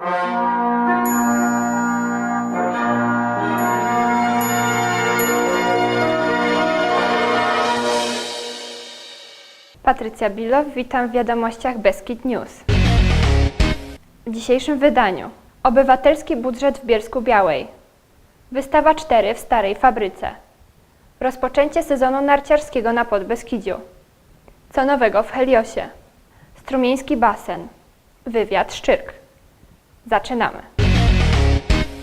Patrycja Bilow, witam w wiadomościach Beskid News. W dzisiejszym wydaniu. Obywatelski budżet w Bielsku Białej. Wystawa 4 w Starej Fabryce. Rozpoczęcie sezonu narciarskiego na Podbeskidziu. Co nowego w Heliosie? Strumieński basen. Wywiad Szczyrk Zaczynamy.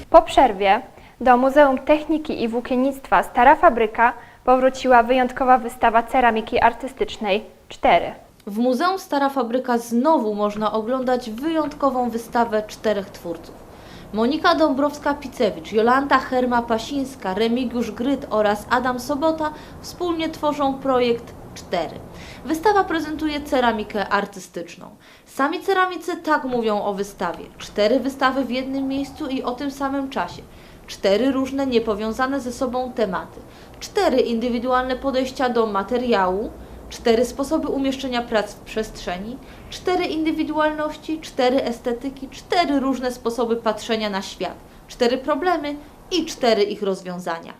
Po przerwie do Muzeum Techniki i Włókiennictwa Stara Fabryka powróciła wyjątkowa wystawa ceramiki artystycznej 4. W Muzeum Stara Fabryka znowu można oglądać wyjątkową wystawę czterech twórców. Monika Dąbrowska-Picewicz, Jolanta Herma-Pasińska, Remigiusz Gryt oraz Adam Sobota wspólnie tworzą projekt 4. Wystawa prezentuje ceramikę artystyczną. Sami ceramicy tak mówią o wystawie. Cztery wystawy w jednym miejscu i o tym samym czasie. Cztery różne, niepowiązane ze sobą tematy. Cztery indywidualne podejścia do materiału, cztery sposoby umieszczenia prac w przestrzeni, cztery indywidualności, cztery estetyki, cztery różne sposoby patrzenia na świat, cztery problemy i cztery ich rozwiązania.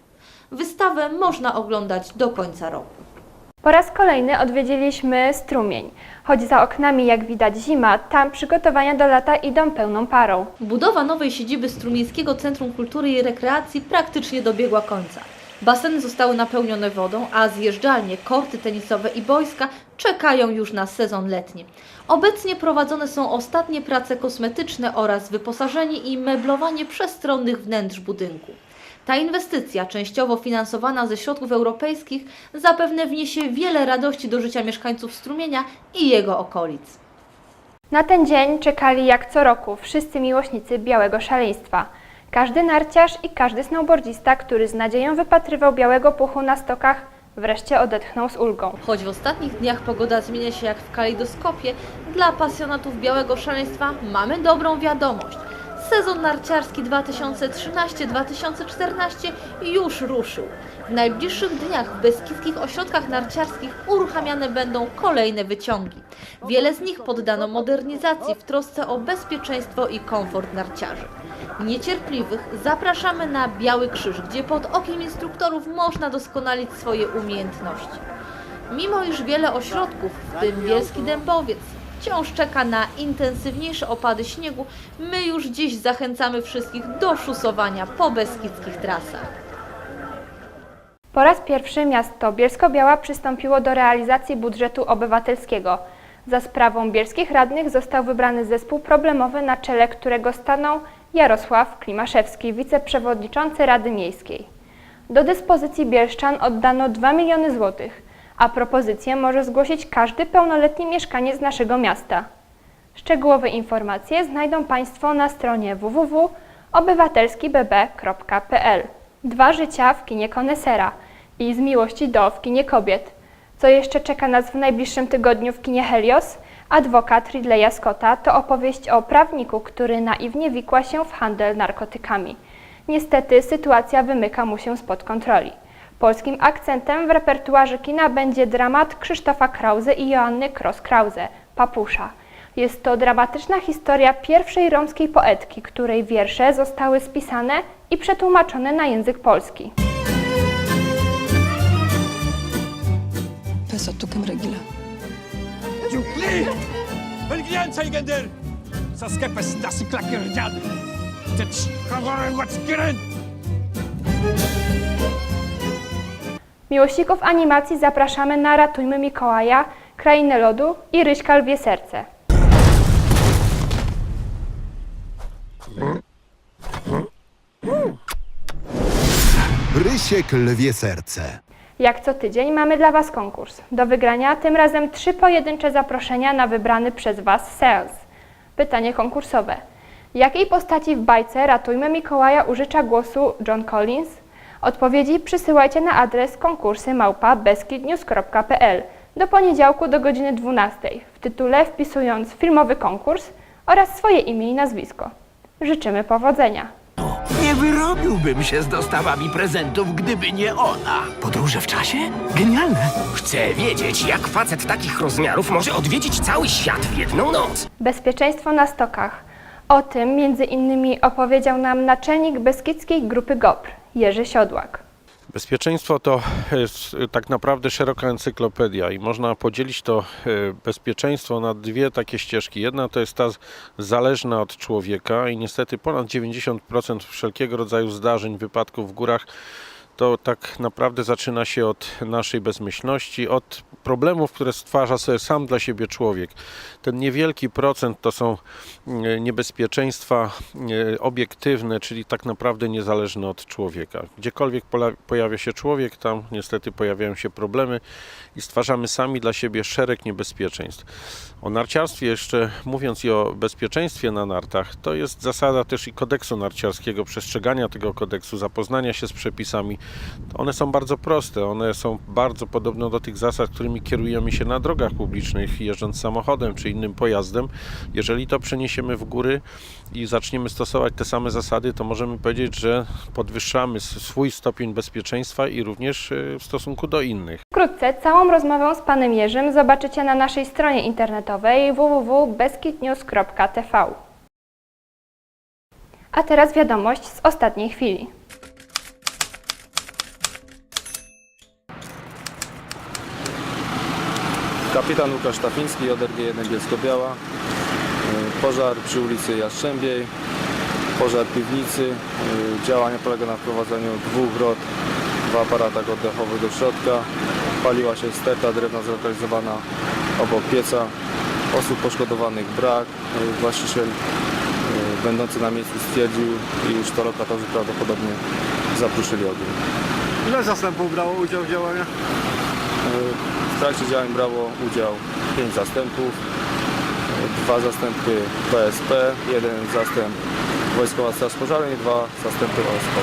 Wystawę można oglądać do końca roku. Po raz kolejny odwiedziliśmy strumień. Choć za oknami, jak widać, zima, tam przygotowania do lata idą pełną parą. Budowa nowej siedziby Strumińskiego Centrum Kultury i Rekreacji praktycznie dobiegła końca. Baseny zostały napełnione wodą, a zjeżdżalnie, korty tenisowe i boiska czekają już na sezon letni. Obecnie prowadzone są ostatnie prace kosmetyczne oraz wyposażenie i meblowanie przestronnych wnętrz budynku. Ta inwestycja, częściowo finansowana ze środków europejskich, zapewne wniesie wiele radości do życia mieszkańców Strumienia i jego okolic. Na ten dzień czekali jak co roku wszyscy miłośnicy białego szaleństwa. Każdy narciarz i każdy snowboardzista, który z nadzieją wypatrywał białego puchu na stokach, wreszcie odetchnął z ulgą. Choć w ostatnich dniach pogoda zmienia się jak w kalejdoskopie, dla pasjonatów białego szaleństwa mamy dobrą wiadomość. Sezon narciarski 2013-2014 już ruszył. W najbliższych dniach w beskidzkich ośrodkach narciarskich uruchamiane będą kolejne wyciągi. Wiele z nich poddano modernizacji w trosce o bezpieczeństwo i komfort narciarzy. Niecierpliwych zapraszamy na Biały Krzyż, gdzie pod okiem instruktorów można doskonalić swoje umiejętności. Mimo iż wiele ośrodków, w tym Bielski Dębowiec, wciąż czeka na intensywniejsze opady śniegu, my już dziś zachęcamy wszystkich do szusowania po beskidzkich trasach. Po raz pierwszy miasto Bielsko-Biała przystąpiło do realizacji budżetu obywatelskiego. Za sprawą bielskich radnych został wybrany zespół problemowy, na czele którego stanął Jarosław Klimaszewski, wiceprzewodniczący Rady Miejskiej. Do dyspozycji Bielszczan oddano 2 miliony złotych, a propozycję może zgłosić każdy pełnoletni mieszkaniec naszego miasta. Szczegółowe informacje znajdą Państwo na stronie www.obywatelskibb.pl. Dwa życia w kinie Konesera i z miłości do w kinie kobiet. Co jeszcze czeka nas w najbliższym tygodniu w kinie Helios? Adwokat Ridleya Scotta to opowieść o prawniku, który naiwnie wikła się w handel narkotykami. Niestety sytuacja wymyka mu się spod kontroli. Polskim akcentem w repertuarze kina będzie dramat Krzysztofa Krause i Joanny Kros-Krause, Papusza. Jest to dramatyczna historia pierwszej romskiej poetki, której wiersze zostały spisane i przetłumaczone na język polski. Pesotukem regila. Dziupli! Belgianca i gender! Saskepes dasy klakierdziany! Te czchawałem łackieren! Miłośników animacji zapraszamy na Ratujmy Mikołaja, Krainę Lodu i Ryśka Lwie Serce. Rysiek lwie serce. Jak co tydzień mamy dla Was konkurs. Do wygrania tym razem trzy pojedyncze zaproszenia na wybrany przez Was sales. Pytanie konkursowe. Jakiej postaci w bajce Ratujmy Mikołaja użycza głosu John Collins? Odpowiedzi przysyłajcie na adres konkursy małpa do poniedziałku do godziny 12 w tytule wpisując filmowy konkurs oraz swoje imię i nazwisko. Życzymy powodzenia! Nie wyrobiłbym się z dostawami prezentów, gdyby nie ona. Podróże w czasie? Genialne. Chcę wiedzieć, jak facet takich rozmiarów może odwiedzić cały świat w jedną noc. Bezpieczeństwo na stokach. O tym między innymi opowiedział nam naczelnik Beskidzkiej Grupy GOPR, Jerzy Siodłak. Bezpieczeństwo to jest y, tak naprawdę szeroka encyklopedia i można podzielić to y, bezpieczeństwo na dwie takie ścieżki. Jedna to jest ta zależna od człowieka i niestety ponad 90% wszelkiego rodzaju zdarzeń, wypadków w górach to tak naprawdę zaczyna się od naszej bezmyślności, od problemów, które stwarza sobie sam dla siebie człowiek. Ten niewielki procent to są e, niebezpieczeństwa e, obiektywne, czyli tak naprawdę niezależne od człowieka. Gdziekolwiek pojawia się człowiek, tam niestety pojawiają się problemy i stwarzamy sami dla siebie szereg niebezpieczeństw. O narciarstwie jeszcze mówiąc i o bezpieczeństwie na nartach, to jest zasada też i kodeksu narciarskiego, przestrzegania tego kodeksu, zapoznania się z przepisami. One są bardzo proste, one są bardzo podobne do tych zasad, którymi kierujemy się na drogach publicznych, jeżdżąc samochodem czy innym pojazdem. Jeżeli to przeniesiemy w góry i zaczniemy stosować te same zasady, to możemy powiedzieć, że podwyższamy swój stopień bezpieczeństwa i również y, w stosunku do innych. Wkrótce całą rozmowę z panem Jerzym zobaczycie na naszej stronie internetowej www.beskidnews.tv. A teraz wiadomość z ostatniej chwili. Kapitan Łukasz Tafiński, ODRG 1 Bielsko-Biała. Y, Pożar przy ulicy Jastrzębiej, pożar piwnicy. Y, Działanie polega na wprowadzeniu dwóch rot w aparatach oddechowych do środka. Paliła się sterta drewna zlokalizowana obok pieca. Osób poszkodowanych brak. Y, Właściciel będący na miejscu stwierdził, iż to lokatorzy prawdopodobnie zapruszyli ogień. Ile zastępów brało udział w działaniach? W trakcie działań brało udział 5 zastępów, dwa zastępy PSP, jeden zastęp Wojskowa Straż Pożarna i dwa zastępy OSP.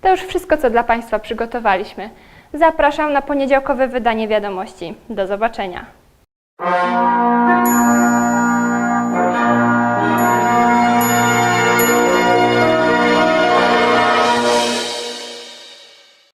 To już wszystko, co dla Państwa przygotowaliśmy. Zapraszam na poniedziałkowe wydanie wiadomości. Do zobaczenia.